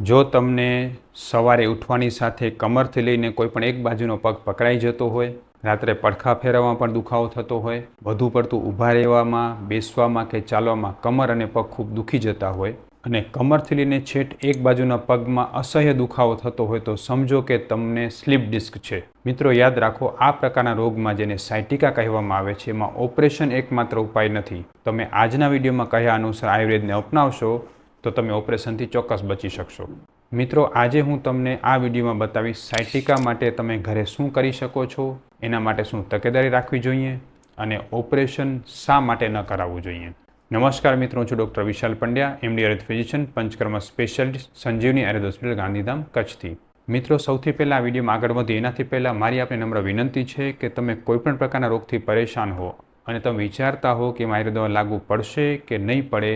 જો તમને સવારે ઉઠવાની સાથે કમરથી લઈને કોઈ પણ એક બાજુનો પગ પકડાઈ જતો હોય, રાત્રે પડખા ફેરવવામાં પણ દુખાવો થતો હોય, વધુ પડતું ઊભા રહેવામાં, બેસવામાં કે ચાલવામાં કમર અને પગ ખૂબ દુખી જતા હોય અને કમરથી લઈને છેટ એક બાજુના પગમાં અસહ્ય દુખાવો થતો હોય તો સમજો કે તમને સ્લીપ ડિસ્ક છે. મિત્રો, યાદ રાખો, આ પ્રકારના રોગમાં જેને સાયટિકા કહેવામાં આવે છે, એમાં ઓપરેશન એકમાત્ર ઉપાય નથી. તમે આજના વિડીયોમાં કહ્યા અનુસાર આયુર્વેદને અપનાવશો તો તમે ઓપરેશનથી ચોક્કસ બચી શકશો. મિત્રો, આજે હું તમને આ વિડીયોમાં બતાવીશ સાયટિકા માટે તમે ઘરે શું કરી શકો છો, એના માટે શું તકેદારી રાખવી જોઈએ અને ઓપરેશન શા માટે ન કરાવવું જોઈએ. નમસ્કાર મિત્રો છું doctor Vishal Pandya, MD Ayurveda physician, Panchakarma specialist, Sanjeevani Ayurveda hospital Gandhidham, કચ્છથી. મિત્રો, સૌથી પહેલાં આ વિડીયોમાં આગળ વધી એનાથી પહેલાં મારી આપણે નમ્ર વિનંતી છે કે તમે કોઈપણ પ્રકારના રોગથી પરેશાન હો અને તમે વિચારતા હો કે મારી દવા લાગુ પડશે કે નહીં પડે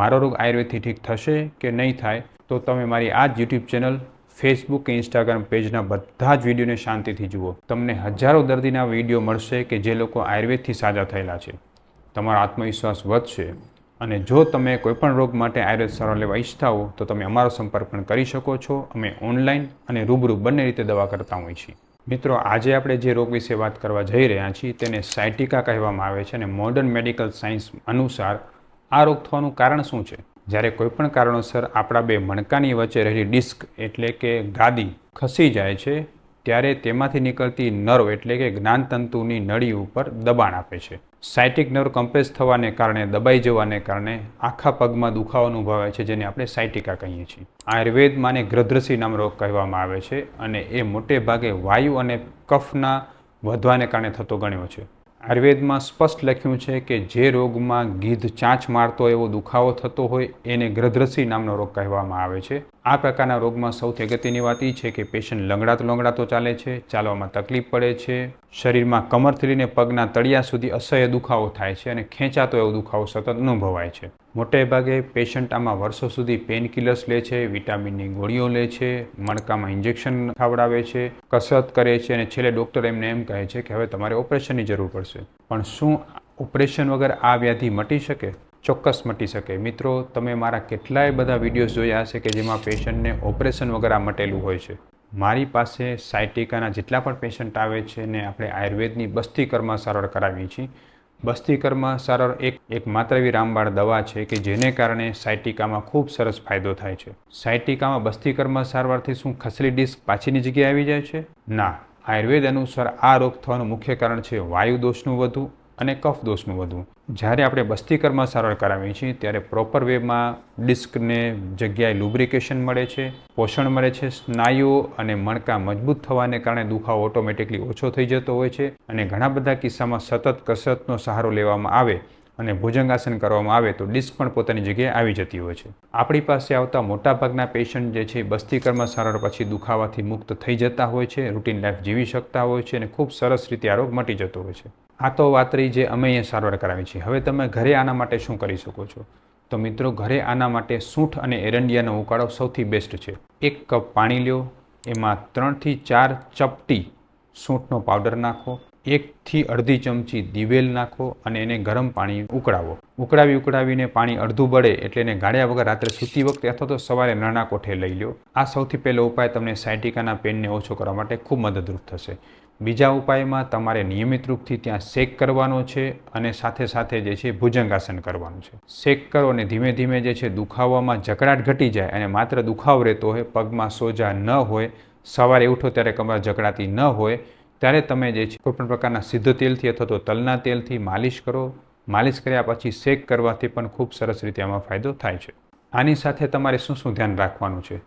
મારો રોગ આયુર્વેદથી ઠીક થશે કે નહીં થાય, તો તમે મારી આ જ યુટ્યુબ ચેનલ ફેસબુક કે ઇન્સ્ટાગ્રામ પેજના બધા જ વિડીયોને શાંતિથી જુઓ. તમને હજારો દર્દીના વીડિયો મળશે કે જે લોકો આયુર્વેદથી સાજા થયેલા છે. તમારો આત્મવિશ્વાસ વધશે અને જો તમે કોઈપણ રોગ માટે આયુર્વેદ સારવાર લેવા ઈચ્છતા હો, તો તમે અમારો સંપર્ક પણ કરી શકો છો. અમે ઓનલાઈન અને રૂબરૂ બંને રીતે દવા કરતા હોઈએ છીએ. મિત્રો, આજે આપણે જે રોગ વિશે વાત કરવા જઈ રહ્યા છીએ, તેને સાયટિકા કહેવામાં આવે છે અને મોડર્ન મેડિકલ સાયન્સ અનુસાર આ રોગ થવાનું કારણ શું છે? જ્યારે કોઈપણ કારણોસર આપણા બે મણકાની વચ્ચે રહેલી ડિસ્ક એટલે કે ગાદી ખસી જાય છે, ત્યારે તેમાંથી નીકળતી નર્વ એટલે કે જ્ઞાનતંતુની નળી ઉપર દબાણ આપે છે. સાયટિક નર્વ કમ્પ્રેસ થવાને કારણે, દબાઈ જવાને કારણે આખા પગમાં દુખાવો અનુભવાય છે, જેને આપણે સાયટિકા કહીએ છીએ. આયુર્વેદમાં આને ગ્રદ્રસી નામ રોગ કહેવામાં આવે છે અને એ મોટે ભાગે વાયુ અને કફના વધવાને કારણે થતો ગણ્યો છે. આયુર્વેદમાં સ્પષ્ટ લખ્યું છે કે જે રોગમાં ગીધ ચાંચ મારતો એવો દુખાવો થતો હોય, એને ગ્રદ્રસી નામનો રોગ કહેવામાં આવે છે. આ પ્રકારના રોગમાં સૌથી અગત્યની વાત એ છે કે પેશન્ટ લંગડાતો લંગડાતો ચાલે છે, ચાલવામાં તકલીફ પડે છે, શરીરમાં કમરથી લઈને પગના તળિયા સુધી અસહ્ય દુખાવો થાય છે અને ખેંચાતો એવો દુખાવો સતત અનુભવાય છે. મોટે ભાગે પેશન્ટ આમાં વર્ષો સુધી પેનકિલર્સ લે છે, વિટામિનની ગોળીઓ લે છે, મણકામાં ઇન્જેક્શન ખાવડાવે છે, કસરત કરે છે અને છેલ્લે ડૉક્ટર એમને એમ કહે છે કે હવે તમારે ઓપરેશનની જરૂર પડશે. પણ શું ઓપરેશન વગર આ વ્યાધિ મટી શકે? ચોક્કસ મટી શકે. મિત્રો, તમે મારા કેટલાય બધા વિડીયોઝ જોયા હશે કે જેમાં પેશન્ટને ઓપરેશન વગર આ મટેલું હોય છે. મારી પાસે સાયટિકાના જેટલા પણ પેશન્ટ આવે છે ને આપણે આયુર્વેદની બસ્તી કરમાં સારવાર કરાવીએ છીએ બસ્તીકરમાં સારવાર એક એક માત્ર એવી રામબાણ દવા છે કે જેને કારણે સાયટિકામાં ખૂબ સરસ ફાયદો થાય છે. સાયટિકામાં બસ્તીકરમાં સારવારથી શું ખસેલી ડિસ્ક પાછીની જગ્યાએ આવી જાય છે? ના. આયુર્વેદ અનુસાર આ રોગ થવાનું મુખ્ય કારણ છે વાયુ દોષનું વધુ અને કફ દોષનું વધવું. જ્યારે આપણે બસ્તીકરમાં સારવાર કરાવીએ છીએ, ત્યારે પ્રોપર વેમાં ડિસ્કને જગ્યાએ લુબ્રિકેશન મળે છે, પોષણ મળે છે, સ્નાયુઓ અને મણકા મજબૂત થવાને કારણે દુખાવો ઓટોમેટિકલી ઓછો થઈ જતો હોય છે અને ઘણા બધા કિસ્સામાં સતત કસરતનો સહારો લેવામાં આવે અને ભુજંગાસન કરવામાં આવે તો ડિસ્ક પણ પોતાની જગ્યાએ આવી જતી હોય છે. આપણી પાસે આવતા મોટાભાગના પેશન્ટ જે છે બસ્તીકરમાં સારવાર પછી દુખાવાથી મુક્ત થઈ જતા હોય છે રૂટીન લાઈફ જીવી શકતા હોય છે અને ખૂબ સરસ રીતે આ મટી જતો હોય છે. આ તો વાત રહી જે અમે અહીંયા સારવાર કરાવી છે હવે તમે ઘરે આના માટે શું કરી શકો છો? તો મિત્રો, ઘરે આના માટે સૂંઠ અને એરંડિયાનો ઉકાળો સૌથી બેસ્ટ છે. એક કપ પાણી લ્યો, એમાં ત્રણથી ચાર ચપટી સૂંઠનો પાવડર નાખો એકથી અડધી ચમચી દિવેલ નાખો અને એને ગરમ પાણી ઉકળાવો. ઉકળાવી ઉકળાવીને પાણી અડધું બળે એટલે એને ગાળ્યા વગર રાત્રે સૂતી વખતે અથવા તો સવારે નાના કોઠે લઈ લો આ સૌથી પહેલો ઉપાય તમને સાયટિકાના પેનને ઓછો કરવા માટે ખૂબ મદદરૂપ થશે. બીજા ઉપાયમાં તમારે નિયમિત રૂપથી ત્યાં શેક કરવાનો છે અને સાથે સાથે જે છે ભુજંગાસન કરવાનું છે. શેક કરો અને ધીમે ધીમે જે છે દુખાવામાં જકડાટ ઘટી જાય અને માત્ર દુખાવ રહેતો હોય, પગમાં સોજા ન હોય, સવારે ઉઠો ત્યારે કમર જકડાતી ન હોય ત્યારે તમે જે છે, કોઈપણ પ્રકારના સિદ્ધ તેલથી અથવા તો તલના તેલથી માલિશ કરો. માલિશ કર્યા પછી શેક કરવાથી પણ ખૂબ સરસ રીતે આમાં ફાયદો થાય છે. આની સાથે તમારે શું શું ધ્યાન રાખવાનું છે?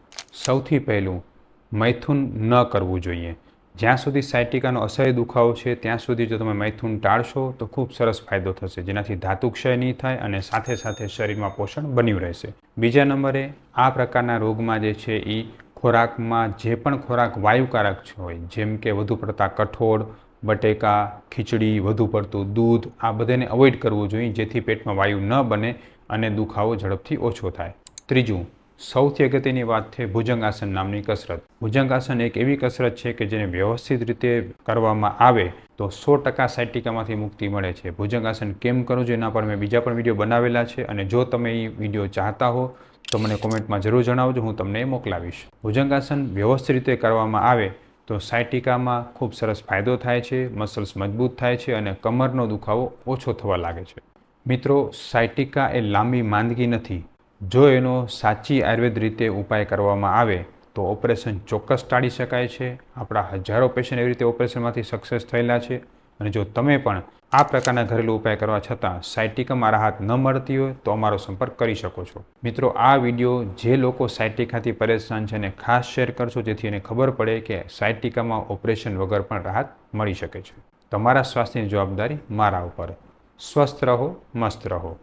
સૌથી પહેલું, મૈથુન ન કરવું જોઈએ. જ્યાં સુધી સાયટિકાનો અસહ્ય દુખાવો છે, ત્યાં સુધી જો તમે મૈથુન ટાળશો, તો ખૂબ સરસ ફાયદો થશે. જેનાથી ધાતુક્ષય નહીં થાય અને સાથે સાથે શરીરમાં પોષણ બન્યું રહેશે. બીજા નંબરે, આ પ્રકારના રોગમાં જે છે એ ખોરાકમાં જે પણ ખોરાક વાયુકારક હોય, જેમ કે વધુ પડતા કઠોળ, બટેકા, ખીચડી, વધુ પડતું દૂધ, આ બધાને અવોઇડ કરવું જોઈએ, જેથી પેટમાં વાયુ ન બને અને દુખાવો ઝડપથી ઓછો થાય. ત્રીજું, સૌથી અગત્યની વાત છે ભુજંગાસન નામની કસરત. ભુજંગાસન એક એવી કસરત છે કે જેને વ્યવસ્થિત રીતે કરવામાં આવે તો સો ટકા સાયટિકામાંથી મુક્તિ મળે છે. ભુજંગાસન કેમ કરવું જોઈએ એના પર મેં બીજા પણ વીડિયો બનાવેલા છે અને જો તમે એ વીડિયો ચાહતા હો તો મને કોમેન્ટમાં જરૂર જણાવજો, હું તમને મોકલાવીશ. ભુજંગાસન વ્યવસ્થિત રીતે કરવામાં આવે તો સાયટિકામાં ખૂબ સરસ ફાયદો થાય છે, મસલ્સ મજબૂત થાય છે અને કમરનો દુખાવો ઓછો થવા લાગે છે. મિત્રો, સાયટિકા એ લાંબી માંદગી નથી. જો એનો સાચી આયુર્વેદ રીતે ઉપાય કરવામાં આવે તો ઓપરેશન ચોક્કસ ટાળી શકાય છે. આપણા હજારો પેશન્ટ એવી રીતે ઓપરેશનમાંથી સક્સેસ થયેલા છે. અને જો તમે પણ આ પ્રકારના ઘરેલું ઉપાય કરવા છતાં સાયટિકામાં રાહત ન મળતી હોય તો અમારો સંપર્ક કરી શકો છો. મિત્રો, આ વીડિયો જે લોકો સાયટિકાથી પરેશાન છે એને ખાસ શેર કરશો જેથી એને ખબર પડે કે સાયટિકામાં ઓપરેશન વગર પણ રાહત મળી શકે છે. તમારા સ્વાસ્થ્યની જવાબદારી મારા ઉપર. સ્વસ્થ રહો, મસ્ત રહો.